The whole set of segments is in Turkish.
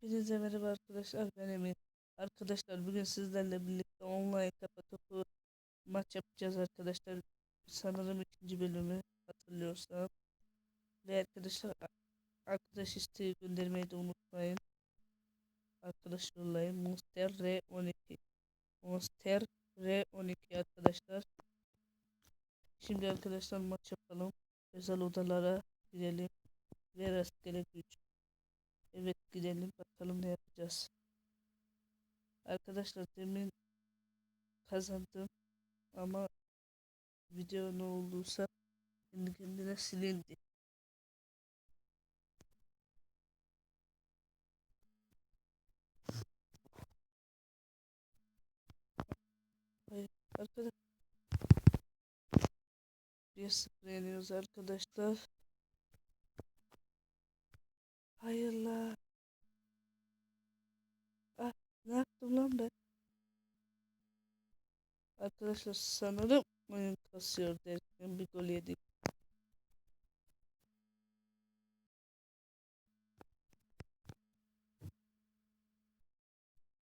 Hepinize merhaba arkadaşlar ben Emin. Arkadaşlar bugün sizlerle birlikte online kafa topu maç yapacağız arkadaşlar. Sanırım ikinci bölümü hatırlıyorsam. Ve arkadaşlar arkadaş isteği göndermeyi de unutmayın. Arkadaş yollayın. Monster R12. Monster R12 arkadaşlar. Şimdi arkadaşlar maç yapalım. Özel odalara girelim. Ve rastgele güç. Evet gidelim bakalım ne yapacağız. Arkadaşlar demin kazandım ama video ne olduysa kendi kendine silindi. Hayır, arkadaş bir sıfır yeniyoruz arkadaşlar. Hayırlar. Ah, ne yaptım lan ben? Arkadaşlar sanırım oyun kasıyor derken bir gol yedik.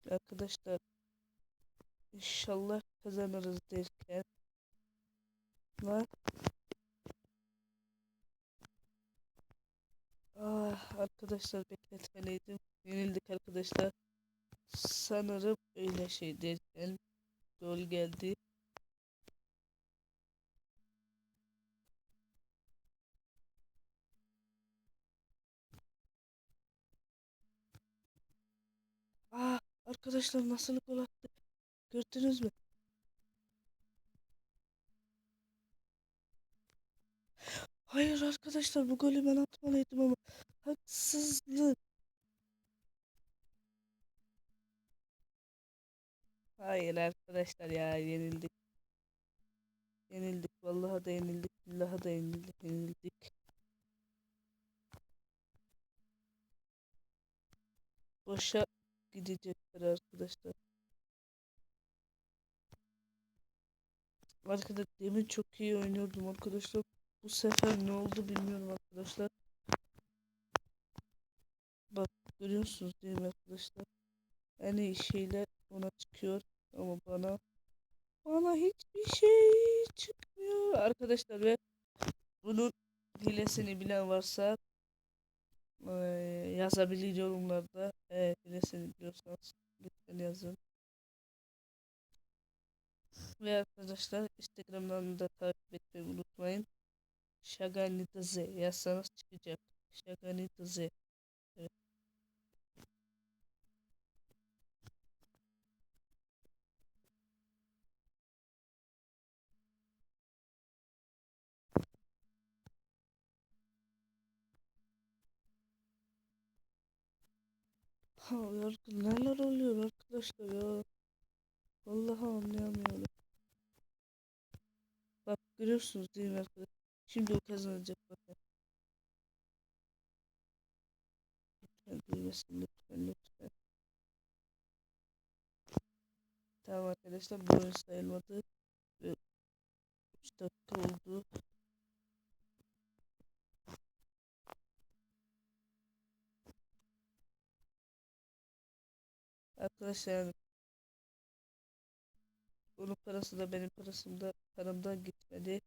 Arkadaşlar inşallah kazanırız derken lan ah arkadaşlar bekletmeliydim. Yenildik arkadaşlar. Sanırım öyle şey derken gol geldi. Ah arkadaşlar nasıl gol attı? Gördünüz mü? Hayır arkadaşlar bu golü ben atmalıydım ama haksızlık. Hayır arkadaşlar ya yenildik. Yenildik vallahi da yenildik billahi da yenildik. yenildik. Boşa gidecekler arkadaşlar. Arkadaşlar demin çok iyi oynuyordum arkadaşlar. Bu sefer ne oldu bilmiyorum arkadaşlar. Bak görüyorsunuz değil mi arkadaşlar? İyi şeyler ona çıkıyor ama bana bana hiçbir şey çıkmıyor arkadaşlar ve bunun hilesini bilen varsa eee, yazabilir yorumlarda. Eğer hilesini biliyorsanız lütfen yazın. Ve arkadaşlar Instagram'dan da takip etmeyi unutmayın. Şagani Z yazsanız çıkacak. Şagani Z. Evet. Ha, neler oluyor arkadaşlar ya. Vallahi anlayamıyorum. Bak görüyorsunuz değil mi arkadaşlar? Şimdi o kazanacak bakın. Lütfen duymasın lütfen lütfen. Tamam arkadaşlar bu oyun sayılmadı. Ve 3 dakika oldu. Arkadaşlar onun parası da benim parasım da paramdan gitmedi.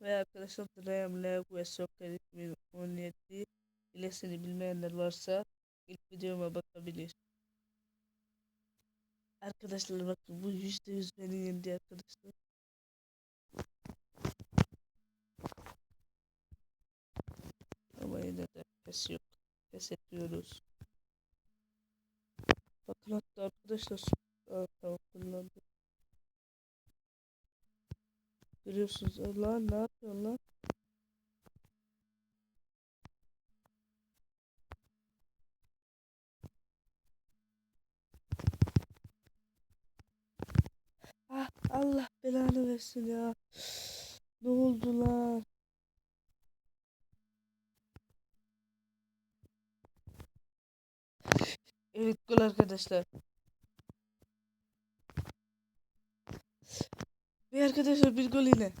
Ve arkadaşlar Dream Lag ve Soccer 2017 ilesini bilmeyenler varsa ilk videoma bakabilir. Arkadaşlar bakın bu %100 beni yendi arkadaşlar. Ama yine de pes yok. Pes etmiyoruz. Bakın hatta arkadaşlar Aa, tamam kullandım. Görüyorsunuz Aa, lan ne yapıyorsun lan? Ah Allah belanı versin ya. Ne oldu lan? Evet arkadaşlar. Ve arkadaşlar bir gol ile.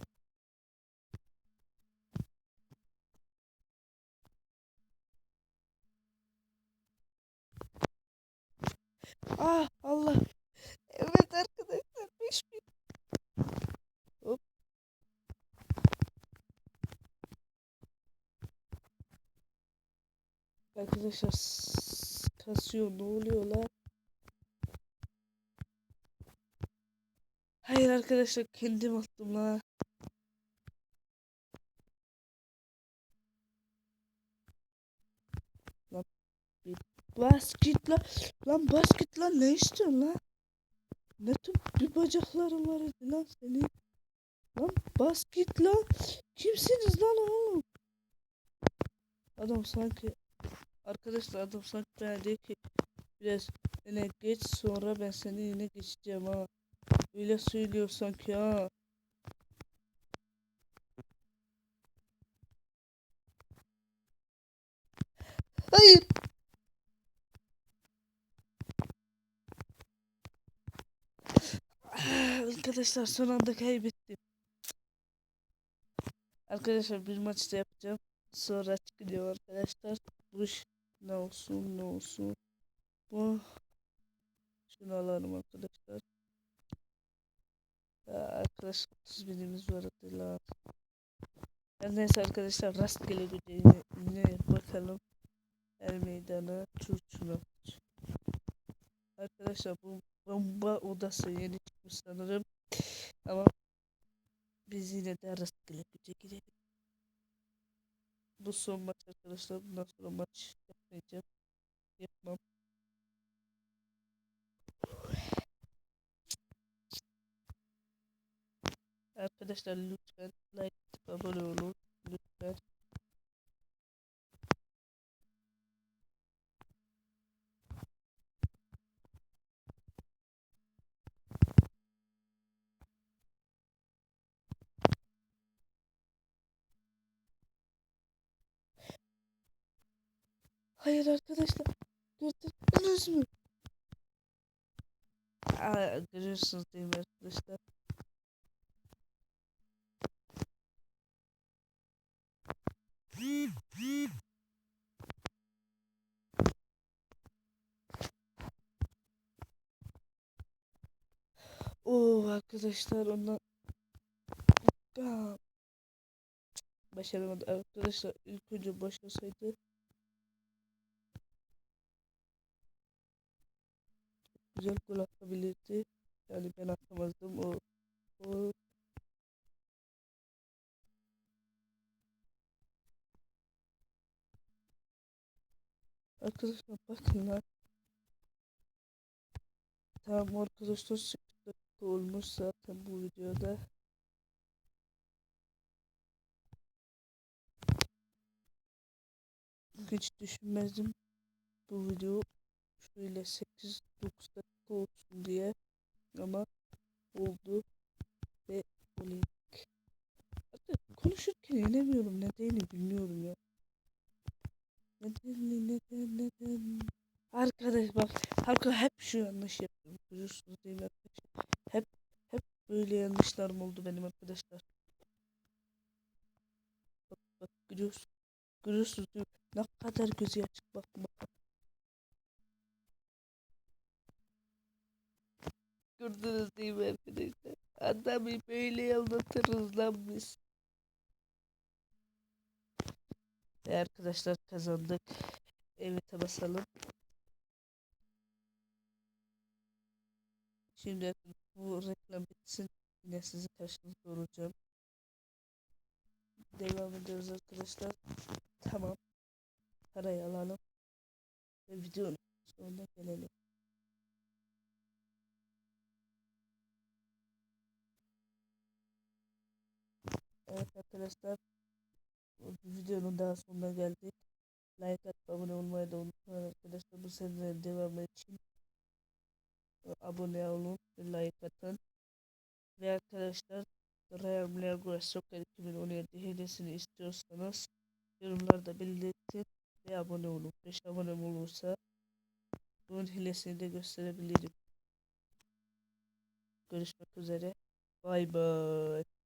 Ah Allah. Evet arkadaşlar 5000. Hop. Arkadaşlar kasıyor ne oluyor lan? Hayır arkadaşlar kendim attım la. Lan bir bas git lan. Lan bas git lan ne istiyorsun lan? Ne tür bir bacakların var lan senin? Lan bas git lan. Kimsiniz lan oğlum? Adam sanki arkadaşlar adam sanki bana diyor ki biraz öne geç sonra ben seni yine geçeceğim ha. Öyle söylüyor sanki ha. Hayır. Arkadaşlar son anda kaybettim. Arkadaşlar bir maçta yapacağım. Sonra çıkacağım arkadaşlar. Bu iş ne olsun ne olsun. Bu şunu alalım arkadaşlar. Ya arkadaşlar 30 binimiz var lan. Her neyse arkadaşlar rastgele bir yine bakalım. El meydana çurçuna. Arkadaşlar bu bomba odası yeni çıkmış sanırım. Ama biz yine de rastgele güce girelim. Bu son maç arkadaşlar. Bundan sonra maç yapmayacağım. Yapmam. Arkadaşlar lütfen like abone olun. Lütfen. Hayır arkadaşlar. Gördünüz mü? Aa, görüyorsunuz değil mi arkadaşlar? Arkadaşlar ondan başaramadı arkadaşlar ilk önce başlasaydı güzel gol atabilirdi. Yani ben atamazdım o o Arkadaşlar bakın lan. Tamam arkadaşlar 8 dakika olmuş zaten bu videoda. Hiç düşünmezdim bu video şöyle 8-9 dakika olsun diye ama oldu ve olay. Hatta konuşurken inemiyorum nedeni bilmiyorum ya. Neden neden neden? Arkadaş bak halka hep şu yanlış yapıyorum. Görüyorsunuz değil mi arkadaşlar? Hep hep böyle yanlışlarım oldu benim arkadaşlar. Bak bak görüyorsunuz. Görüyorsunuz değil mi? Ne kadar gözü açık bak bak. Gördünüz değil mi arkadaşlar? Adamı böyle anlatırız lan biz. Ve arkadaşlar kazandık. Evet basalım. Şimdi bu reklam bitsin. Yine sizin karşınızda olacağım. Devam ediyoruz arkadaşlar. Tamam. Parayı alalım. Ve videonun sonuna gelelim. Evet arkadaşlar. Videonun daha sonuna geldik. Like atıp abone olmayı da unutmayın arkadaşlar. Bu serilerin devamı için abone olun like atın. Ve arkadaşlar Real Milagro Soccer 2017 hediyesini istiyorsanız yorumlarda belirtin ve abone olun. 5 abone olursa bunun hilesini de gösterebilirim. Görüşmek üzere. Bay bay.